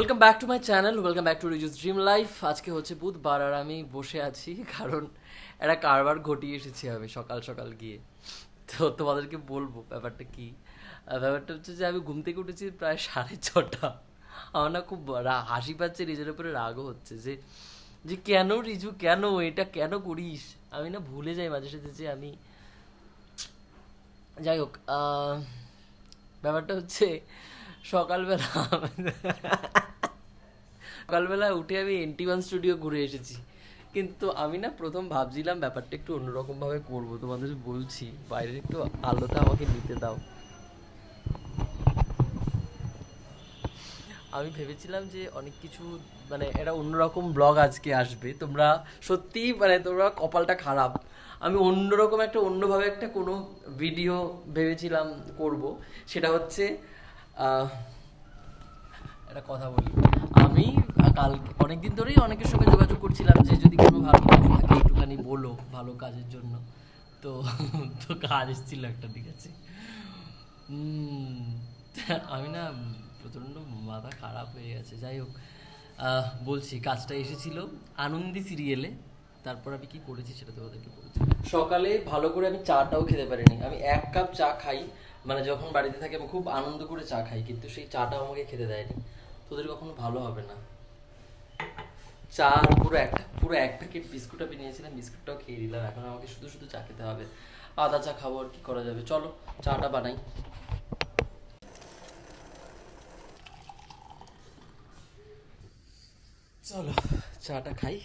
Welcome back to my channel welcome back to Riju's dream life আজকে হচ্ছে বুধবার আর আমি বসে আছি, কারণ একটা কারবার ঘটিয়ে এসেছি আমি সকাল সকাল গিয়ে। তো তোমাদেরকে বলব ব্যাপারটা কি? ব্যাপারটা হচ্ছে যে আমি ঘুম থেকে উঠেছি প্রায় সাড়ে ছটা। আমার না খুব হাসি পাচ্ছে, নিজের উপরে রাগও হচ্ছে যে যে কেন রিজু, কেন এটা, কেন করিস? আমি না ভুলে যাই মাঝে সাথে যে আমি যাই হোক ব্যাপারটা হচ্ছে সকালবেলা সকালবেলা উঠে আমি এনটি ওয়ান স্টুডিও ঘুরে এসেছি। কিন্তু আমি না প্রথম ভাবছিলাম ব্যাপারটা একটু অন্যরকম ভাবে করব। তোমাদের বলছি, বাইরের একটু আলোটা আমাকে নিতে দাও। আমি ভেবেছিলাম যে অনেক কিছু মানে একটা অন্যরকম ব্লগ আজকে আসবে। তোমরা সত্যি মানে তোমরা কপালটা খারাপ। আমি অন্যরকম একটা, অন্যভাবে একটা কোনো ভিডিও ভেবেছিলাম করব। সেটা হচ্ছে একটা কথা বলি। আমি কাল, অনেকদিন ধরেই অনেকের সঙ্গে যোগাযোগ করছিলাম যে যদি কোনো ভালো কাজ থাকে, একটুখানি বলো ভালো কাজের জন্য। তো তো কাজ এসেছিল একটা ঠিক আছে। আমি না প্রচণ্ড মাথা খারাপ হয়ে গেছে। যাই হোক বলছি, কাজটা এসেছিল আনন্দি সিরিয়ালে। তারপর আমি কি করেছি সেটা তোমাদেরকে বলছি। সকালে ভালো করে আমি চাটাও খেতে পারিনি। আমি এক কাপ চা খাই মানে যখন বাড়িতে থাকি আমি খুব আনন্দ করে চা খাই, কিন্তু সেই চাটাও আমাকে খেতে দেয়নি। তোদের কখনো ভালো হবে না। চা পুরো একটা পুরো এক প্যাকেট বিস্কুট আমি নিয়েছিলাম, বিস্কুটটাও খেয়ে দিলাম এখন আমাকে শুধু শুধু চা খেতে হবে। আদা চা খাব আর কি করা যাবে। চলো, চাটা বানাই। চলো, চাটা খাই।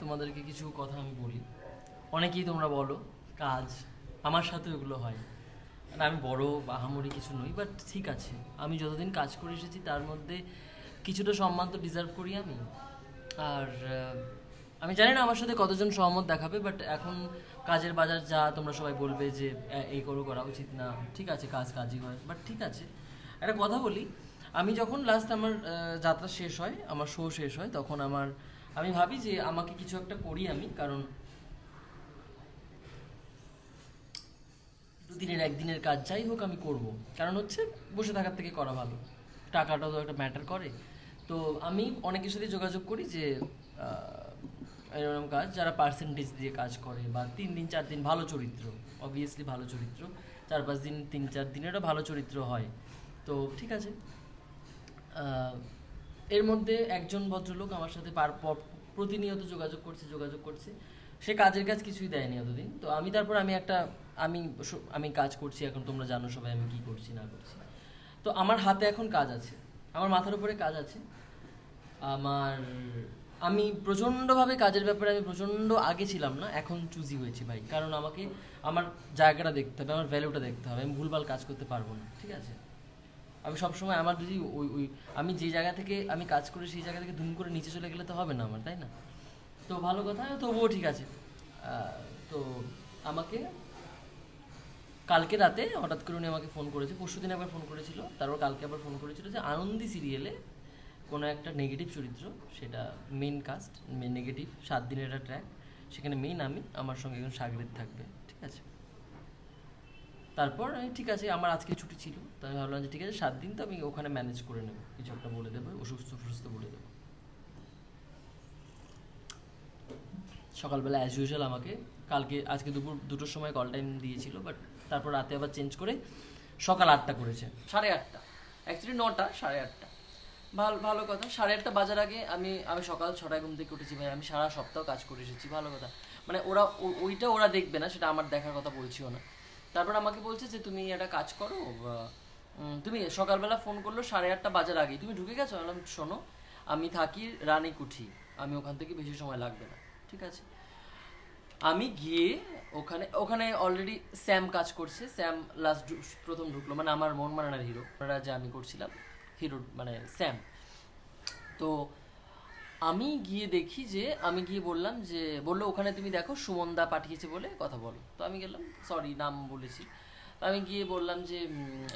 তোমাদেরকে কিছু কথা আমি বলি। অনেকেই তোমরা বলো, কাজ, আমার সাথে ওগুলো হয়। মানে আমি বড় বাহামরি কিছু নই বাট ঠিক আছে। আমি যতদিন কাজ করে এসেছি, তার মধ্যে কিছুটা সম্মান তো ডিজার্ভ করি আমি। আর আমি জানি না আমার সাথে কতজন সহমত দেখাবে বাট এখন কাজের বাজার যা তোমরা সবাই বলবে যে এই করো, করা উচিত না, ঠিক আছে, কাজ কাজই হয় বাট ঠিক আছে। একটা কথা বলি, আমি যখন লাস্ট আমার যাত্রা শেষ হয়, আমার শো শেষ হয়, তখন আমার, আমি ভাবি যে, আমাকে কিছু একটা করি আমি, কারণ দুদিনের একদিনের কাজ যাই হোক আমি করব। কারণ হচ্ছে বসে থাকার থেকে করা ভালো। টাকাটাও তো একটা ম্যাটার করে। তো আমি অনেকের সাথে যোগাযোগ করি যে এরকম কাজ, যারা পার্সেন্টেজ দিয়ে কাজ করে বা তিন দিন, চার দিন ভালো চরিত্র অবভিয়াসলি ভালো চরিত্র, চার পাঁচ দিন, তিন, চার দিনেরও ভালো চরিত্র হয়। তো ঠিক আছে। এর মধ্যে একজন ভদ্রলোক আমার সাথে পার, প্রতিনিয়ত যোগাযোগ করছে যোগাযোগ করছে। সে কাজের কাজ কিছুই দেয়নি এতদিন। তো আমি তারপর আমি একটা আমি আমি কাজ করছি, এখন তোমরা জানো সবাই আমি কি করছি, না করছি। তো আমার হাতে এখন কাজ আছে, আমার মাথার উপরে কাজ আছে। আমার, আমি প্রচণ্ডভাবে কাজের ব্যাপারে আমি প্রচণ্ড আগে ছিলাম না, এখন চুজি হয়েছি ভাই। কারণ আমাকে, আমার জায়গাটা দেখতে হবে, আমার ভ্যালুটা দেখতে হবে, আমি ভুলভাল কাজ করতে পারব না, ঠিক আছে? আমি সবসময় আমার যদি ওই ওই, আমি যে জায়গা থেকে আমি কাজ করি, সেই জায়গা থেকে ধুম করে নিচে চলে গেলে তো হবে না আমার, তাই না? তো ভালো কথা, তবুও ঠিক আছে। তো আমাকে কালকে রাতে হঠাৎ করে উনি আমাকে ফোন করেছে, পরশু দিন একবার ফোন করেছিল, তারপর কালকে আবার ফোন করেছিল যে আনন্দি সিরিয়ালে কোনো একটা নেগেটিভ চরিত্র, সেটা মেন কাস্ট মেন নেগেটিভ সাত দিনের একটা ট্র্যাক সেখানে মেইন আমি, আমার সঙ্গে একজন সাগরেদ থাকবে, ঠিক আছে? তারপর ঠিক আছে, আমার আজকে ছুটি ছিল তো আমি ভাবলাম যে ঠিক আছে, সাত দিন তো আমি ওখানে ম্যানেজ করে নেব, কিছু একটা বলে দেবো, অসুস্থ ফুসুস্থ বলে দেবো। সকালবেলা অ্যাজ ইউজুয়াল আমাকে, কালকে, আজকে দুপুর, দুটোর সময় কল টাইম দিয়েছিল বাট তারপর রাতে আবার চেঞ্জ করে সকাল আটটা করেছে। সাড়ে আটটা। অ্যাকচুয়ালি নটা সাড়ে আটটা। ভালো ভালো কথা। সাড়ে আটটা বাজার আগে আমি আমি সকাল ছটায় ঘুম থেকে উঠেছি ভাই। আমি সারা সপ্তাহ কাজ করে এসেছি ভালো কথা। মানে ওরা ওইটা ওরা দেখবে না সেটা আমার দেখার কথা বলছিও না। তারপর আমাকে বলছে যে তুমি একটা কাজ করো তুমি সকালবেলা ফোন করল সাড়ে আটটা বাজার আগেই। তুমি ঢুকে গেছো? বললাম, শোনো আমি থাকি রানীকুঠি। আমি ওখান থেকে বেশি সময় লাগবে না। ঠিক আছে? আমি গিয়ে ওখানে ওখানে অলরেডি স্যাম কাজ করছে। স্যাম লাস্ট প্রথম ঢুকলো। মানে আমার মন মানানোর হিরো যে আমি করছিলাম হিরো মানে স্যাম তো আমি গিয়ে দেখি যে, আমি গিয়ে বললাম যে, বলল, ওখানে তুমি দেখো, সুমনদা পাঠিয়েছে বলে কথা বলো। তো আমি গেলাম সরি নাম বলেছি। তো আমি গিয়ে বললাম যে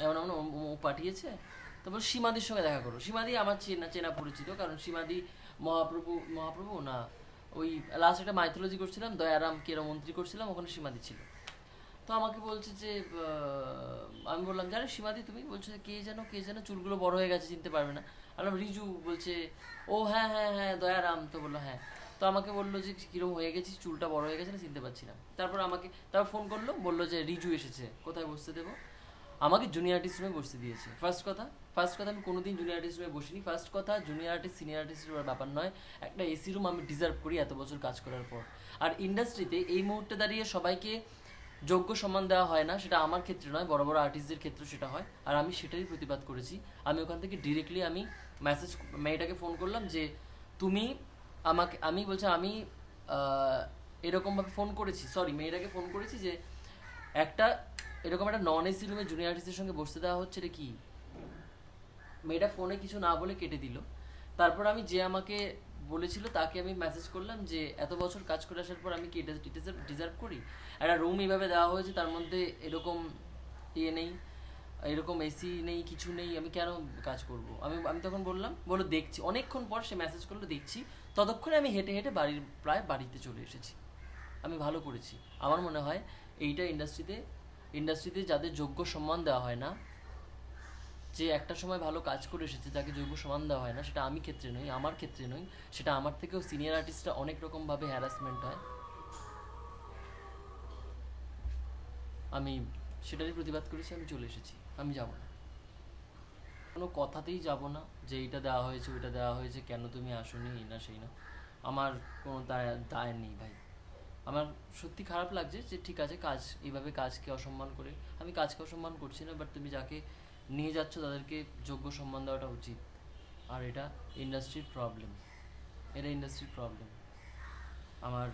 এমন এমন, ও পাঠিয়েছে? তারপর সীমাদির সঙ্গে দেখা করো। সীমাদি আমার চেনা চেনা পরিচিত, কারণ সীমাদি মহাপ্রভু মহাপ্রভু না ওই লাস্ট একটা মাইথোলজি করছিলাম, দয়ারাম কেরমন্ত্রী করছিলাম, ওখানে সীমাদি ছিল। তো আমাকে বলছে যে আমি বললাম, জানো সীমাদি তুমি? বলছে, কে যেন কে যেন চুলগুলো বড় হয়ে গেছে, চিনতে পারবে না। বললাম, রিজু? বলছে, ও হ্যাঁ হ্যাঁ হ্যাঁ দয়ারাম। তো বলল হ্যাঁ। তো আমাকে বলল যে, কিরম হয়ে গেছিস? চুলটা বড় হয়ে গেছে না, চিনতে পারছি না। তারপর আমাকে, তারপর ফোন করল, বলল যে, রিজু এসেছে, কোথায় বসতে দেবো? আমাকে জুনিয়র আর্টিস্ট রুমে বসতে দিয়েছে। ফার্স্ট কথা ফার্স্ট কথা, আমি কোনোদিন জুনিয়র আর্টিস্ট রুমে বসিনি। ফার্স্ট কথা জুনিয়র আর্টিস্ট সিনিয়র আর্টিস্টের ব্যাপার নয়। একটা এসি রুম আমি ডিজার্ভ করি এত বছর কাজ করার পর। আর ইন্ডাস্ট্রিতে এই মুহূর্তে দাঁড়িয়ে সবাইকে যোগ্য সম্মান দেওয়া হয় না, সেটা আমার ক্ষেত্রে নয়, বড় বড় আর্টিস্টদের ক্ষেত্রে সেটা হয়। আর আমি সেটারই প্রতিবাদ করেছি। আমি ওখান থেকে ডিরেক্টলি আমি মেসেজ মেয়েটাকে ফোন করলাম যে, তুমি আমাকে, আমি বলছি, আমি এরকমভাবে ফোন করেছি সরি মেয়েটাকে ফোন করেছি যে, একটা এরকম একটা নন এসি রুমে জুনিয়র আর্টিস্টের সঙ্গে বসতে দেওয়া হচ্ছে রে কি? মেয়েটা ফোনে কিছু না বলে কেটে দিল। তারপর আমি যে আমাকে বলেছিল, তাকে আমি মেসেজ করলাম যে, এত বছর কাজ করে আসার পর আমি কি এটা ডিজার্ভ করি? একটা রুম এইভাবে দেওয়া হয়েছে, তার মধ্যে এরকম ইয়ে নেই, এরকম এসি নেই, কিছু নেই, আমি কেন কাজ করব? আমি আমি তখন বললাম বলো দেখছি। অনেকক্ষণ পর সে মেসেজ করল, দেখছি। ততক্ষণে আমি হেঁটে হেঁটে বাড়ির, প্রায় বাড়িতে চলে এসেছি। আমি ভালো করেছি। আমার মনে হয় এইটা ইন্ডাস্ট্রিতে ইন্ডাস্ট্রিতে যাদের যোগ্য সম্মান দেওয়া হয় না যে একটা সময় ভালো কাজ করে এসেছে, যাকে যোগ্য সমান দেওয়া হয় না, সেটা আমি ক্ষেত্রে নই, আমার ক্ষেত্রে নই, সেটা আমার থেকেও সিনিয়র আর্টিস্টরা অনেক রকমভাবে হ্যারাসমেন্ট হয়। আমি সেটারই প্রতিবাদ করেছি, আমি চলে এসেছি, আমি যাব না। কোনো কথাতেই যাব না যে এইটা দেওয়া হয়েছে, ওইটা দেওয়া হয়েছে, কেন তুমি আসোনি, এই না, সেই না। আমার কোনো দায় দায় নেই ভাই। আমার সত্যি খারাপ লাগছে যে ঠিক আছে, কাজ, এইভাবে কাজকে অসম্মান করে, আমি কাজকে অসম্মান করছি না বাট তুমি যাকে নিয়ে যাচ্ছ, তাদেরকে যোগ্য সম্মান দেওয়াটা উচিত। আর এটা ইন্ডাস্ট্রির প্রবলেম এটা ইন্ডাস্ট্রির প্রবলেম আমার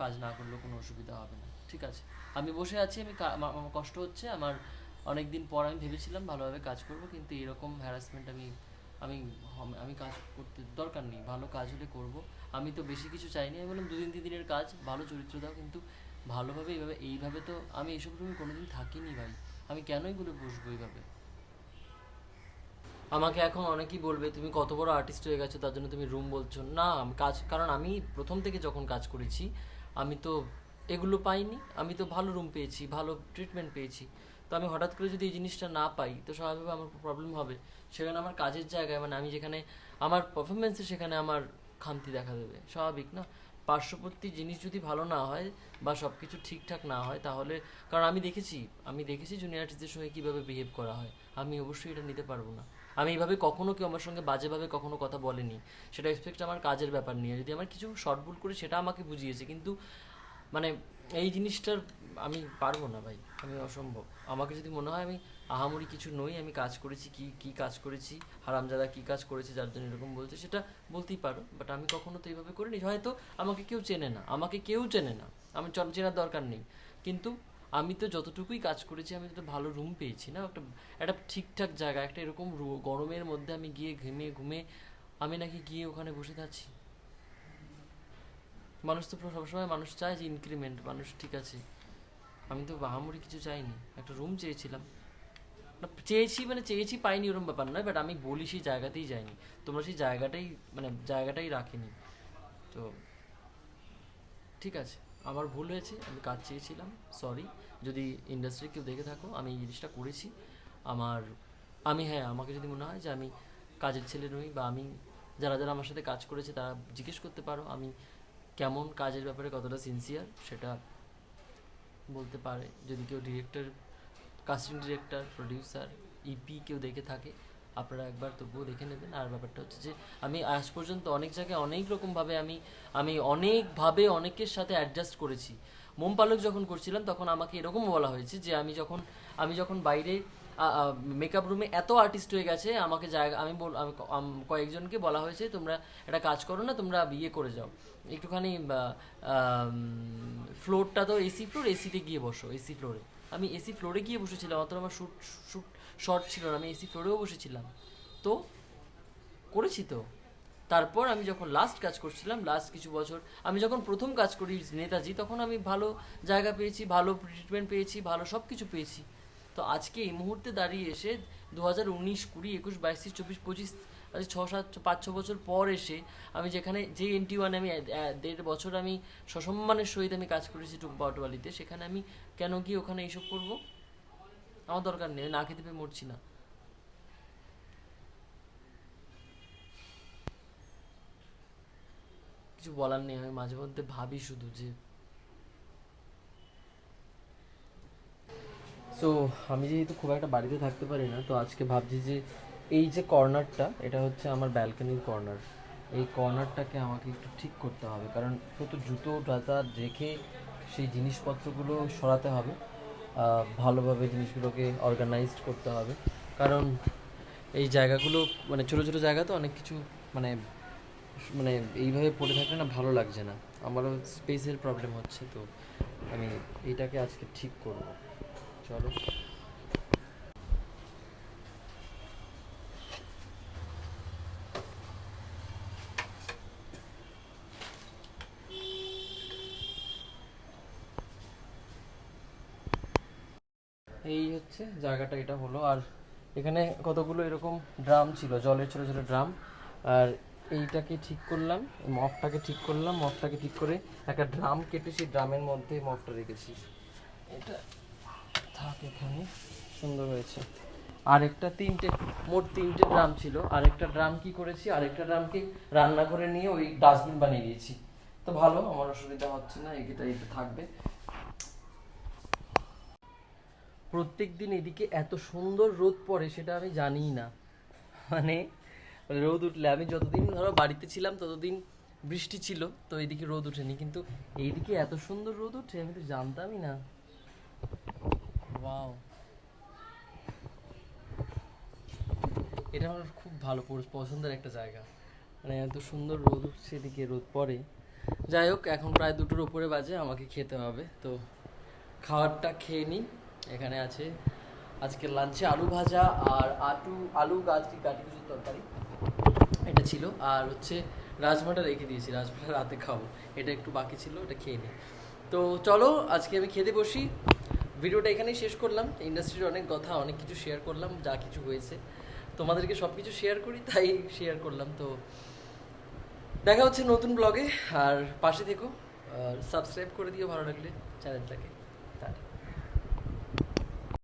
কাজ না করলেও কোনো অসুবিধা হবে না। ঠিক আছে? আমি বসে আছি, আমি আমার কষ্ট হচ্ছে, আমার অনেক দিন পর আমি ভেবেছিলাম ভালোভাবে কাজ করব, কিন্তু এরকম হ্যারাসমেন্ট আমি আমি আমি কাজ করতে দরকার নেই। ভালো কাজ হলে করব। আমি তো বেশি কিছু চাইনি। আমি বললাম, দুদিন, তিন দিনের কাজ, ভালো চরিত্র দাও, কিন্তু ভালোভাবে এইভাবে এইভাবে তো আমি এইসব রুমে কোনোদিন থাকিনি ভাই। আমি কেন এগুলো বসবো এইভাবে? আমাকে এখন অনেকেই বলবে, তুমি কত বড় আর্টিস্ট হয়ে গেছো, তার জন্য তুমি রুম বলছো। না, আমি কাজ, কারণ আমি প্রথম থেকে যখন কাজ করেছি, আমি তো এগুলো পাইনি। আমি তো ভালো রুম পেয়েছি, ভালো ট্রিটমেন্ট পেয়েছি। তো আমি হঠাৎ করে যদি এই জিনিসটা না পাই, তো স্বাভাবিকভাবে আমার প্রবলেম হবে। সেখানে আমার কাজের জায়গায় মানে আমি যেখানে, আমার পারফরমেন্সে সেখানে আমার খামতি দেখা দেবে। স্বাভাবিক না? পার্শ্ববর্তী জিনিস যদি ভালো না হয় বা সব কিছু ঠিকঠাক না হয়, তাহলে, কারণ আমি দেখেছি আমি দেখেছি জুনিয়র আর্টিস্টদের সঙ্গে কীভাবে বিহেভ করা হয়। আমি অবশ্যই এটা নিতে পারব না। আমি এইভাবে কখনো কেউ আমার সঙ্গে বাজেভাবে কখনো কথা বলেনি। সেটা এক্সপেক্ট আমার কাজের ব্যাপার নিয়ে। যদি আমার কিছু শর্ট ভুল করে, সেটা আমাকে বুঝিয়েছে। কিন্তু মানে এই জিনিসটার আমি পারব না ভাই, আমি অসম্ভব। আমাকে যদি মনে হয় আমি আহামরি কিছু নই, আমি কাজ করেছি, কি কি কাজ করেছি, হারামজাদা কি কাজ করেছে, যার জন্য এরকম বলছে, সেটা বলতেই পারো। বাট আমি কখনো তো এইভাবে করিনি, হয়তো আমাকে কেউ চেনে না, আমাকে কেউ চেনে না। আমি চেনার দরকার নেই। কিন্তু আমি তো যতটুকুই কাজ করেছি, আমি তো ভালো রুম পেয়েছি না। একটা একটা ঠিকঠাক জায়গা, একটা এরকম গরমের মধ্যে আমি গিয়ে ঘেমে, ঘুমে আমি নাকি গিয়ে ওখানে বসে থাকছি। মানুষ তো সবসময় মানুষ চায় যে ইনক্রিমেন্ট মানুষ ঠিক আছে। আমি তো বাহামুড়ি কিছু চাইনি। একটা রুম চেয়েছিলাম। চেয়েছি মানে চেয়েছি পাইনি ওরম ব্যাপার নয় বাট আমি বলি সেই জায়গাতেই যাইনি। তোমরা সেই জায়গাটাই মানে জায়গাটাই রাখিনি। তো ঠিক আছে, আমার ভুল হয়েছে, আমি কাজ চেয়েছিলাম সরি যদি ইন্ডাস্ট্রি কেউ দেখে থাকো, আমি এই জিনিসটা করেছি। আমার, আমি হ্যাঁ আমাকে যদি মনে হয় যে আমি কাজের ছেলে নই বা আমি, যারা যারা আমার সাথে কাজ করেছে তারা জিজ্ঞেস করতে পারো। আমি কেমন কাজের ব্যাপারে কতটা সিনসিয়ার সেটা বলতে পারে। যদি কেউ director casting director producer EP কেউ দেখে থাকে, আপনারা একবার তবুও দেখে নেবেন। আর ব্যাপারটা হচ্ছে যে, আমি আজ পর্যন্ত অনেক জায়গায় অনেক রকমভাবে আমি আমি অনেকভাবে অনেকের সাথে অ্যাডজাস্ট করেছি। মোম পালক যখন করছিলাম তখন আমাকে এরকম বলা হয়েছে যে, আমি যখন আমি যখন বাইরে মেকআপ রুমে এত আর্টিস্ট হয়ে গেছে, আমাকে জায়গা, আমি বল, আমি কয়েকজনকে বলা হয়েছে, তোমরা একটা কাজ করো না, তোমরা বিয়ে করে যাও। একটুখানি ফ্লোরটা তো এসি ফ্লোর এসিতে গিয়ে বসো এসি ফ্লোরে আমি এসি ফ্লোরে গিয়ে বসেছিলাম অত আমার শ্যুট শ্যুট শর্ট ছিল না, আমি এসি ফ্লোরেও বসেছিলাম। তো করেছি তো। তারপর আমি যখন লাস্ট কাজ করছিলাম লাস্ট কিছু বছর, আমি যখন প্রথম কাজ করি, নেতাজি, তখন আমি ভালো জায়গা পেয়েছি, ভালো ট্রিটমেন্ট পেয়েছি, ভালো সব কিছু পেয়েছি। তো আজকে এই মুহূর্তে দাঁড়িয়ে এসে দু হাজার উনিশ, কুড়ি, একুশ, বাইশ তেইশ চব্বিশ, পঁচিশ আজ ছ, সাত পাঁচ, ছ বছর পর এসে আমি যেখানে, যে এনটি ওয়ানে আমি দেড় বছর আমি সসম্মানের সহিত আমি কাজ করেছি টুকবাটওয়ালিতে সেখানে আমি কেন গিয়ে ওখানে এইসব করব? আমার দরকার নেই, না খেতে পেয়ে মরছি না। কিছু বলার নেই, আমি মাঝে মধ্যে ভাবি শুধু যে সো আমি যেহেতু খুব একটা বাড়িতে থাকতে পারি না, তো আজকে ভাবছি যে এই যে কর্নারটা, এটা হচ্ছে আমার ব্যালকনির কর্নার এই কর্নারটাকে আমাকে একটু ঠিক করতে হবে, কারণ কত জুতো টাতা রেখে সেই জিনিসপত্রগুলো সরাতে হবে ভালোভাবে জিনিসগুলোকে অর্গানাইজড করতে হবে। কারণ এই জায়গাগুলো মানে ছোটো ছোটো জায়গা তো অনেক কিছু মানে মানে এইভাবে পড়ে থাকলে না ভালো লাগছে না। আমারও স্পেসের প্রবলেম হচ্ছে, তো আমি এইটাকে আজকে ঠিক করব। চলো। এই হচ্ছে জায়গাটা, এটা হলো। আর এখানে কতগুলো এরকম ড্রাম ছিল? জলের ছোটো ছোটো ড্রাম। আর এইটাকে ঠিক করলাম, মফটাকে ঠিক করলাম। মফটাকে ঠিক করে একটা ড্রাম কেটে সেই ড্রামের মধ্যে মফটা রেখেছি। এটা থাক এখানে। সুন্দর হয়েছে। আরেকটা তিনটে, মোট তিনটে ড্রাম ছিল। আরেকটা ড্রাম কি করেছি? আরেকটা ড্রামকে রান্না করে নিয়ে ওই ডাস্টবিন বানিয়ে দিয়েছি। তো ভালো, আমার অসুবিধা হচ্ছে না এটা এটা থাকবে। প্রত্যেক দিন এদিকে এত সুন্দর রোদ পড়ে, সেটা আমি জানিই না। মানে রোদ উঠলে, আমি যতদিন ধরো বাড়িতে ছিলাম, ততদিন বৃষ্টি ছিল, তো এদিকে রোদ ওঠেনি কিন্তু এইদিকে এত সুন্দর রোদ ওঠে আমি তো জানতামই না। ওয়াও এটা আমার খুব ভালো পছন্দের একটা জায়গা। মানে এত সুন্দর রোদ উঠছে এদিকে, রোদ পড়ে। যাই হোক, এখন প্রায় দুটোর উপরে বাজে, আমাকে খেতে হবে। তো খাবারটা খেয়ে নিই। এখানে আছে আজকে লাঞ্চে আলু ভাজা আর আটু, আলু গাছ কি কাটি কুচুর তরকারি। এটা ছিল। আর হচ্ছে রাজমাটা রেখে দিয়েছি, রাজমাটা রাতে খাব। এটা একটু বাকি ছিল এটা খেয়ে নিই। তো চলো, আজকে আমি খেতে বসি। ভিডিওটা এখানেই শেষ করলাম। ইন্ডাস্ট্রির অনেক কথা, অনেক কিছু শেয়ার করলাম, যা কিছু হয়েছে। তোমাদেরকে সব কিছু শেয়ার করি, তাই শেয়ার করলাম। তো দেখা হচ্ছে নতুন ব্লগে আর পাশে থেকো সাবস্ক্রাইব করে দিও ভালো লাগলে চ্যানেলটাকে